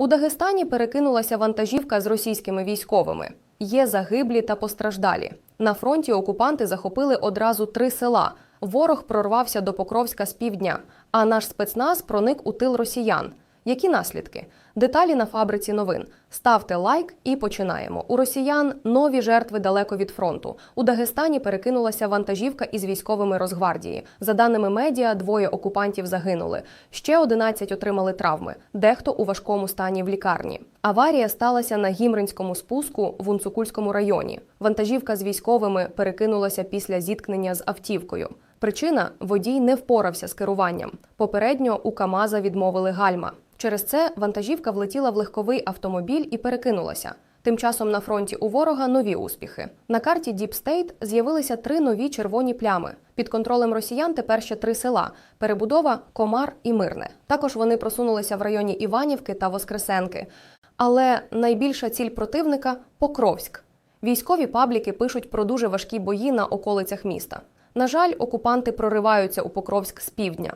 У Дагестані перекинулася вантажівка з російськими військовими. Є загиблі та постраждалі. На фронті окупанти захопили одразу три села. Ворог прорвався до Покровська з півдня, а наш спецназ проник у тил росіян. Які наслідки? Деталі на фабриці новин. Ставте лайк і починаємо. У росіян нові жертви далеко від фронту. У Дагестані перекинулася вантажівка із військовими Росгвардії. За даними медіа, двоє окупантів загинули. Ще 11 отримали травми. Дехто у важкому стані в лікарні. Аварія сталася на Гімринському спуску в Унцукульському районі. Вантажівка з військовими перекинулася після зіткнення з автівкою. Причина водій не впорався з керуванням. Попередньо у Камаза відмовили гальма. Через це вантажівка влетіла в легковий автомобіль і перекинулася. Тим часом на фронті у ворога нові успіхи. На карті Deep State з'явилися три нові червоні плями. Під контролем росіян тепер ще три села: перебудова, Комар і Мирне. Також вони просунулися в районі Іванівки та Воскресенки. Але найбільша ціль противника Покровськ. Військові пабліки пишуть про дуже важкі бої на околицях міста. На жаль, окупанти прориваються у Покровськ з півдня.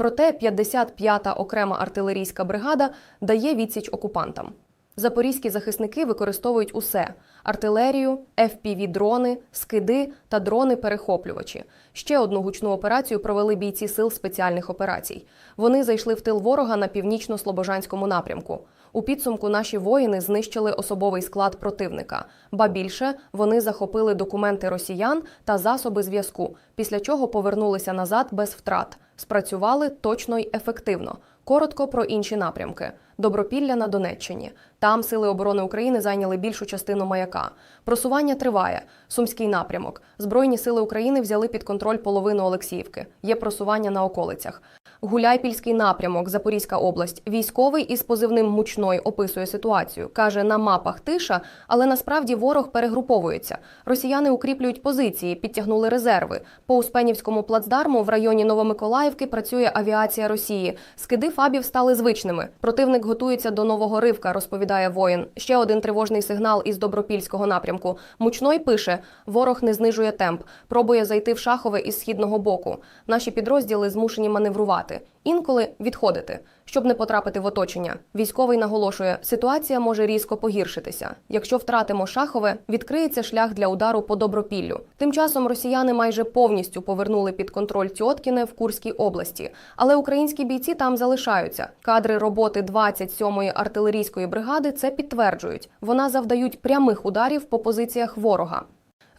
Проте 55-та окрема артилерійська бригада дає відсіч окупантам. Запорізькі захисники використовують усе: артилерію, FPV-дрони, скиди та дрони-перехоплювачі. Ще одну гучну операцію провели бійці сил спеціальних операцій. Вони зайшли в тил ворога на північно-слобожанському напрямку. У підсумку наші воїни знищили особовий склад противника. Ба більше вони захопили документи росіян та засоби зв'язку, після чого повернулися назад без втрат. Спрацювали точно й ефективно. Коротко про інші напрямки: Добропілля на Донеччині. Там сили оборони України зайняли більшу частину маяка. Просування триває. Сумський напрямок. Збройні сили України взяли під контроль половину Олексіївки. Є просування на околицях. Гуляйпільський напрямок, Запорізька область. Військовий із позивним мучной описує ситуацію. каже, на мапах тиша, але насправді ворог перегруповується. Росіяни укріплюють позиції, підтягнули резерви. По Успенівському плацдарму в районі Новомиколаївки працює авіація Росії. Скиди фабів стали звичними. Противник готується до нового ривка, розповідає воїн. Ще один тривожний сигнал із добропільського напрямку. Мучной пише: ворог не знижує темп, пробує зайти в шахове із східного боку. Наші підрозділи змушені маневрувати, інколи відходити, щоб не потрапити в оточення. Військовий наголошує, ситуація може різко погіршитися. Якщо втратимо шахове, відкриється шлях для удару по добропіллю. Тим часом росіяни майже повністю повернули під контроль Тьоткіне в Курській області, але українські бійці там залишаються. Кадри роботи 27-ї артилерійської бригади це підтверджують. Вона завдають прямих ударів по позиціях ворога.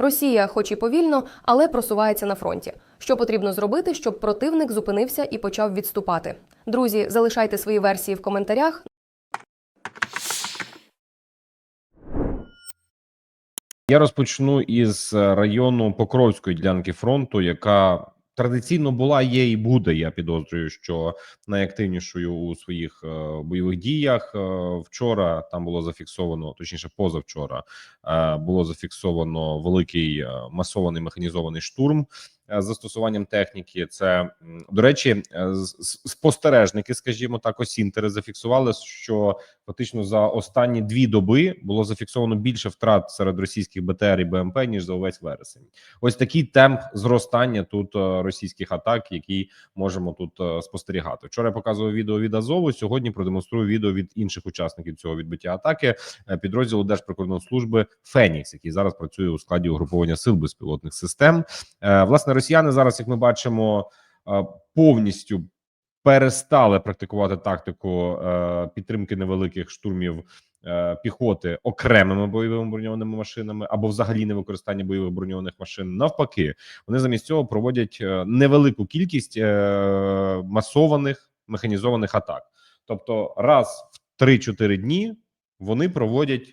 Росія, хоч і повільно, але просувається на фронті. Що потрібно зробити, щоб противник зупинився і почав відступати? Друзі, залишайте свої версії в коментарях. Я розпочну із е, району Покровської ділянки фронту, яка традиційно була, є і буде. Я підозрюю, що найактивнішою у своїх е, бойових діях. Е, вчора там було зафіксовано, точніше, позавчора е, було зафіксовано великий масований механізований штурм застосуванням техніки. Це до речі, е, спостережники, скажімо так, осінтери зафіксували, що фактично за останні дві доби було зафіксовано більше втрат серед російських БТР і БМП ніж за увесь вересень. Ось такий темп зростання тут е, російських атак, який можемо тут е, спостерігати. Вчора я показував відео від Азову. Сьогодні продемонструю відео від інших учасників цього відбиття атаки е, підрозділу Держприкордонслужби Фенікс, який зараз працює у складі угруповання сил безпілотних систем. Е, Власне, росіяни зараз, як ми бачимо, е, повністю перестали практикувати тактику е, підтримки невеликих штурмів е, піхоти окремими бойовими броньованими машинами або взагалі не використання бойових броньованих машин. Навпаки, вони замість цього проводять невелику кількість масованих механізованих атак. Тобто, раз в 3-4 дні вони проводять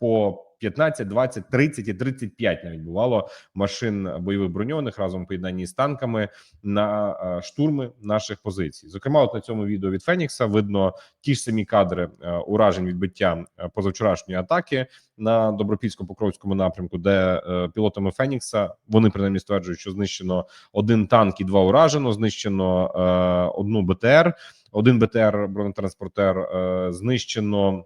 по 15, 20, 30 і 35 навіть бувало машин бойових броньованих разом в поєднанні з танками на е, штурми наших позицій. Зокрема, от на цьому відео від Фенікса видно ті ж самі кадри е, уражень відбиття е, позавчорашньої атаки на добропільсько-покровському напрямку, де пілотами Фенікса вони принаймні стверджують, що знищено один танк і два уражено, знищено одну БТР, один БТР бронетранспортер знищено.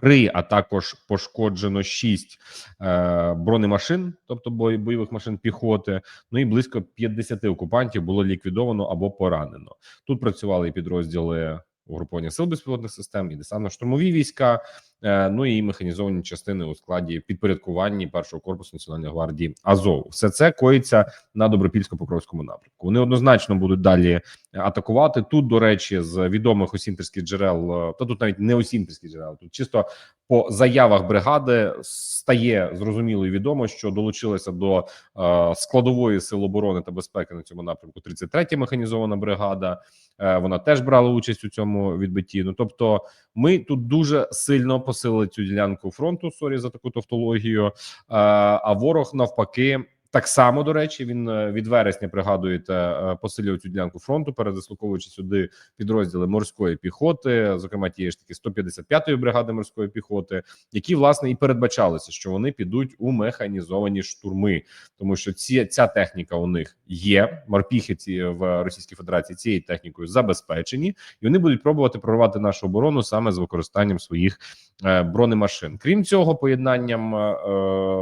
Три, а також пошкоджено шість е, бронемашин, тобто бой, бойових машин піхоти. Ну і близько 50 окупантів було ліквідовано або поранено. Тут працювали і підрозділи угруповання сил безпілотних систем, і десантно-штурмові війська, е, ну і механізовані частини у складі підпорядкуванні першого корпусу національної гвардії Азов. Все це коїться на добропільсько-покровському напрямку. Вони однозначно будуть далі атакувати. Тут, до речі, з відомих осінтерських джерел, е, та тут навіть не осінтерських джерел, тут чисто по заявах бригади стає зрозуміло і відомо, що долучилася до е, складової сил оборони та безпеки на цьому напрямку 33-я механізована бригада. Е, вона теж брала участь у цьому відбитті. Ну тобто, ми тут дуже сильно посилили цю ділянку фронту. Сорі за таку тавтологію. Е, а ворог навпаки. Так само до речі, він е, від вересня пригадуєте, е, посилює цю ділянку фронту, передислоковуючи сюди підрозділи морської піхоти, зокрема тієї ж таки 155-ї бригади морської піхоти, які власне і передбачалися, що вони підуть у механізовані штурми, тому що ці ця техніка у них є. Морпіхи ці в Російській Федерації цією технікою забезпечені, і вони будуть пробувати прорвати нашу оборону саме з використанням своїх е, бронемашин. Крім цього, поєднанням е,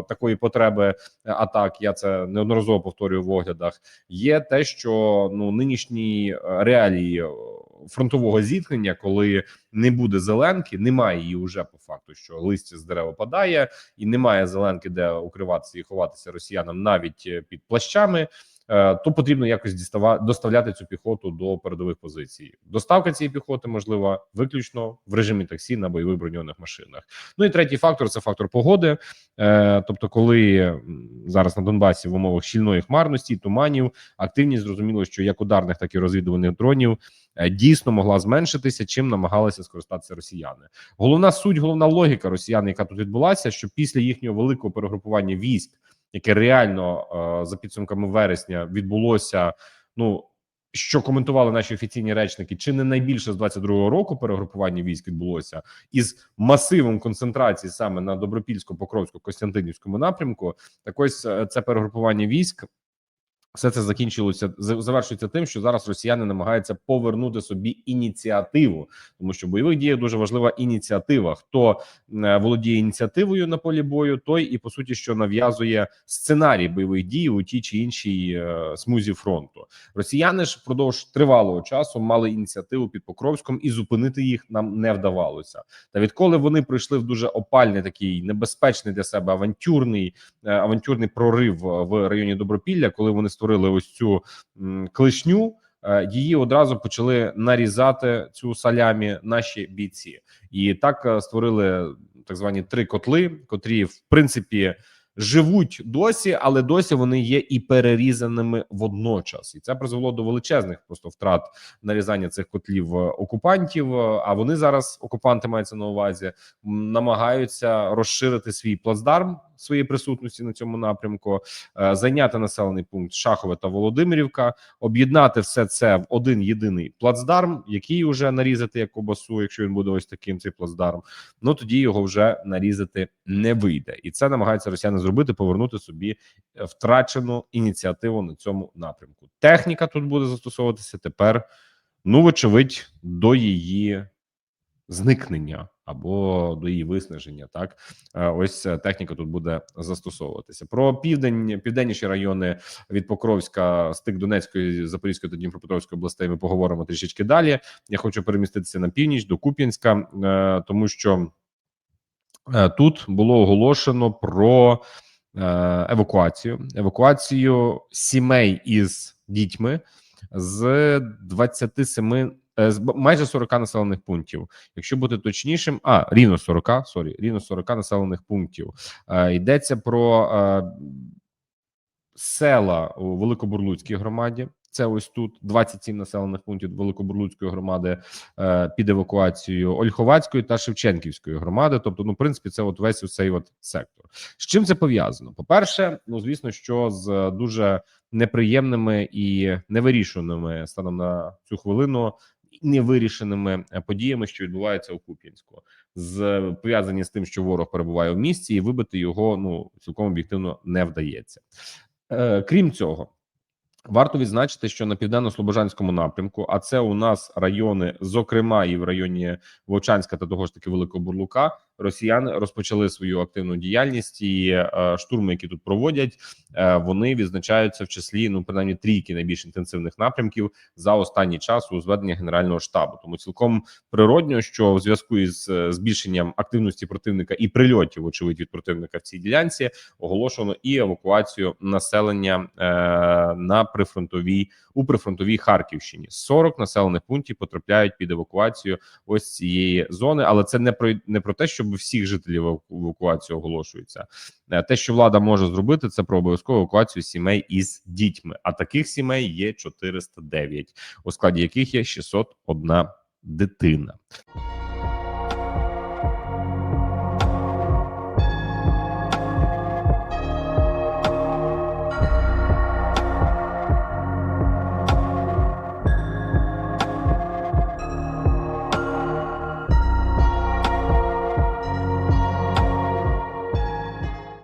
такої потреби атак, я це неодноразово повторюю в оглядах. Є те, що ну нинішні е, реалії е, фронтового зіткнення, коли не буде зеленки, немає її вже по факту, що листя з дерева падає, і немає зеленки, де укриватися і ховатися росіянам навіть е, під плащами. Е, То потрібно якось дістава доставляти цю піхоту до передових позицій. Доставка цієї піхоти можлива виключно в режимі таксі на бойових броньованих машинах. Ну і третій фактор це фактор погоди. Е, тобто, коли зараз на Донбасі в умовах щільної хмарності, туманів, активність зрозуміло, що як ударних, так і розвідувальних дронів е, дійсно могла зменшитися, чим намагалися скористатися росіяни. Головна суть, головна логіка росіян, яка тут відбулася, що після їхнього великого перегрупування військ, яке реально е, за підсумками вересня відбулося, ну. Що коментували наші офіційні речники, чи не найбільше з 22-го року перегрупування військ відбулося із масивом концентрації саме на добропільсько-покровсько костянтинівському напрямку. Так ось е, це перегрупування військ. Все це закінчилося завершується тим, що зараз росіяни намагаються повернути собі ініціативу, тому що в бойових діях дуже важлива ініціатива. Хто е, володіє ініціативою на полі бою, той і по суті, що нав'язує сценарій бойових дій у тій чи іншій е, смузі фронту. Росіяни ж впродовж тривалого часу мали ініціативу під Покровськом, і зупинити їх нам не вдавалося. Та відколи вони прийшли в дуже опальний такий небезпечний для себе авантюрний е, авантюрний прорив в районі Добропілля, коли вони створили ось цю м, клишню. е, Її одразу почали нарізати цю салямі наші бійці, і так е, створили так звані три котли, котрі в принципі живуть досі, але досі вони є і перерізаними водночас, і це призвело до величезних просто втрат нарізання цих котлів е, окупантів. А вони зараз окупанти мається на увазі, намагаються розширити свій плацдарм своєї присутності на цьому напрямку, е, зайняти населений пункт Шахове та Володимирівка, об'єднати все це в один єдиний плацдарм, який вже нарізати як кобасу, якщо він буде ось таким цей плацдарм. Ну тоді його вже нарізати не вийде, і це намагаються росіяни зробити, повернути собі е, втрачену ініціативу на цьому напрямку. Техніка тут буде застосовуватися тепер. Ну, вочевидь, до її зникнення або до її виснаження. Так Е, ось ця техніка тут буде застосовуватися. Про південь, південніші райони від Покровська, стик Донецької, Запорізької та Дніпропетровської областей. Ми поговоримо трішечки далі. Я хочу переміститися на північ до Куп'янська, е, тому що е, тут було оголошено про е, евакуацію, евакуацію сімей із дітьми з 27 е, з майже 40 населених пунктів. Якщо бути точнішим, а рівно 40, сорі, рівно 40 населених пунктів. Е, йдеться про е, села у Великобурлуцькій громаді. Це ось тут 27 населених пунктів Великобурлуцької громади е, під евакуацією Ольховацької та Шевченківської громади. Тобто, ну, в принципі, це от весь цей от сектор. З чим це пов'язано? По перше, ну звісно, що з дуже неприємними і невирішеними станом на цю хвилину невирішеними е, подіями, що відбуваються у Куп'янську, з пов'язані з тим, що ворог перебуває в місті, і вибити його ну цілком об'єктивно не вдається. Е, крім цього. Варто відзначити, що на південно-слобожанському напрямку, а це у нас райони, зокрема і в районі Вовчанська та того ж таки Великого Бурлука, росіяни розпочали свою активну діяльність і е, штурми, які тут проводять, е, вони відзначаються в числі ну принаймні трійки найбільш інтенсивних напрямків за останній час у зведення генерального штабу. Тому цілком природньо, що в зв'язку із е, збільшенням активності противника і прильотів, очевидь, від противника в цій ділянці оголошено і евакуацію населення на прифронтовій у прифронтовій Харківщині. 40 населених пунктів потрапляють під евакуацію ось цієї зони, але це не про не про те, щоб всіх жителів еваку- евакуацію оголошується. Е, Те, що влада може зробити, це про обов'язкову евакуацію сімей із дітьми. А таких сімей є 409, у складі яких є 601 дитина.